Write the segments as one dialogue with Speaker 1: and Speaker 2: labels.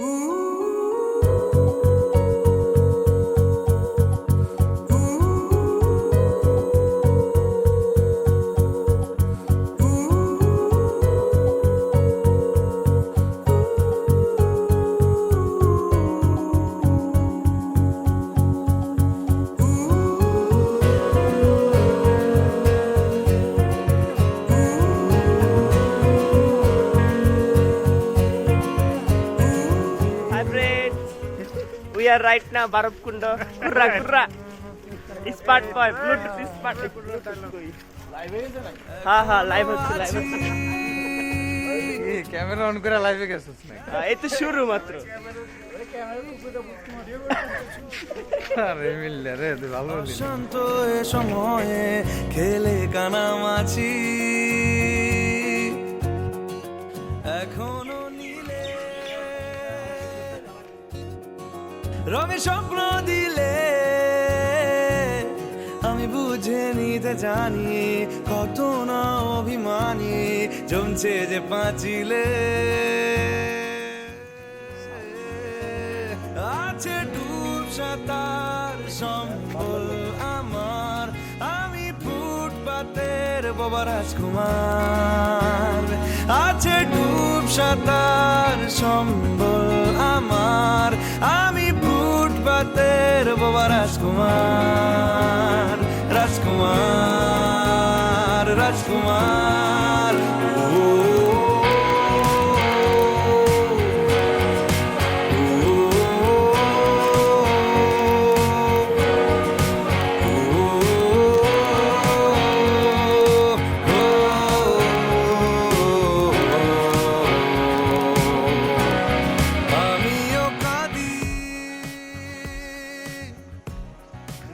Speaker 1: Ooh. We are right now Barabkunda. Kurra kurra. Smart boy, Bluetooth smart. হ্যাঁ হ্যাঁ live হচ্ছে live হচ্ছে
Speaker 2: camera on করে লাইভে গেছিস না
Speaker 1: এই তো শুরু মাত্র
Speaker 2: আরে মিললে রে ভালো বলিস
Speaker 3: সময়ে খেলে কানামাছি রবি স্বপ্ন দিলে আমি বুঝে নিতে জানি কত না অভিমানী, জমছে যে পাঁচিলে। আছে ডুব সাঁতার, সম্বল আমার। আমি ফুটপাতের বাবা রাজকুমার। আছে ডুব সাঁতার, সম্বল আমার। আমি বাবা রাজকুমার রাজকুমার রাজকুমার ও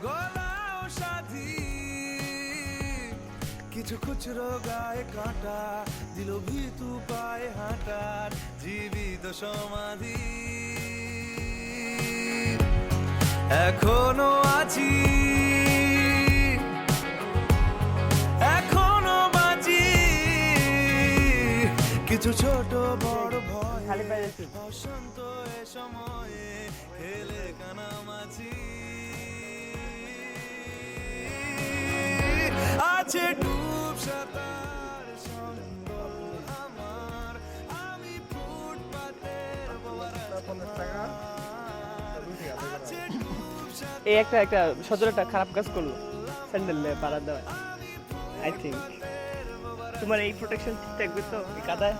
Speaker 3: গলাও সাথী কিছু খুচরো গায়ে কাঁটা দিল ভিতু পায়ে হাঁটার জীবিত সমাধি। এখনও আছি। এখনও বাঁচি। কিছু ছোট বড় ভয় বসন্ত এ সময়ে খেলে কানামাছি আছে ডুব সাঁতার সম্বল আমার। আমি ফুটপাতের
Speaker 1: এই একটা একটা সজল একটা খারাপ কাজ করল। স্যান্ডেল পাড়া দেওয়া আই থিঙ্ক তোমার এই প্রোটেকশন ঠিক থাকবে তো কাদায়?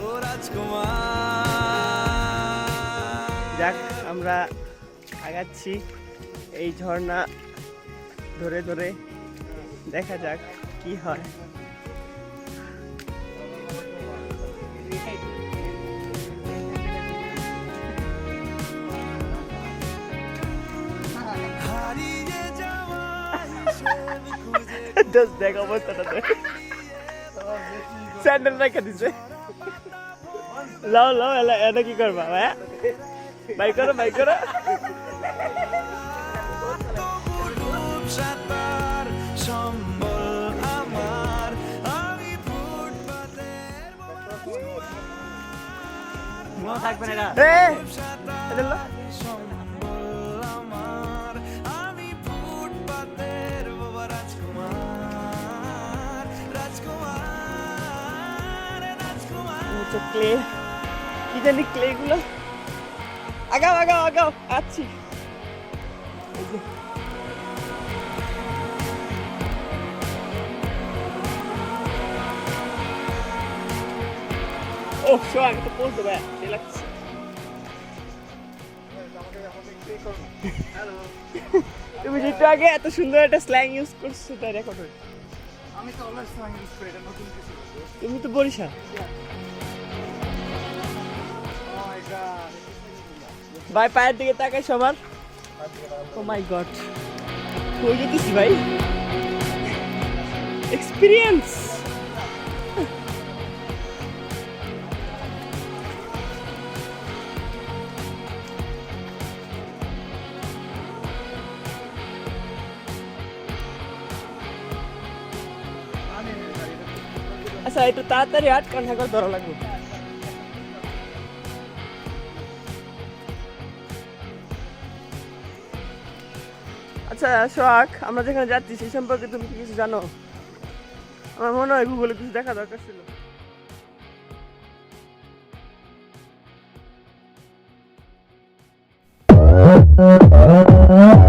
Speaker 3: ও রাজকুমার।
Speaker 1: যাক আমরা আগাচ্ছি এই ঝর্ণা। ধরে ধরে দেখা যাক কি হয়। জাস্ট দেখ অবস্থাটা দেখ। স্যান্ডেল রেখে দিছে। লাও লাও, এলা এটা কি করবা ভাইয়া বাই করো বাই করো।
Speaker 3: রাজকুমার
Speaker 1: হচ্ছে ক্লে কি জানি ক্লে গুলো। আগাও আগাও আগাও আছি। ও শো আগে তো পোস্ট দেবে সেই লাগছে তুমি যেটা আগে এত সুন্দর একটা স্ল্যাং ইউজ করছ সেটা রেকর্ড হয়েছে
Speaker 2: আমি তো অলওয়েজ সং ইউজ করি এটা নতুন কিছু
Speaker 1: তুমি তো বরিশাল ভাই পায়ের দিকে তাকাই সবার ও মাই গড হয়ে যেতেছি ভাই এক্সপিরিয়েন্স স্যার একটু তাড়াতাড়ি আট কান ঠাকুর ধরা লাগবে। আচ্ছা সোহাগ, আমরা যেখানে যাচ্ছি, সেই সম্পর্কে তুমি কিছু জানো? আমার মনে হয় গুগলে কিছু দেখা দরকার ছিল।
Speaker 4: Uh-huh.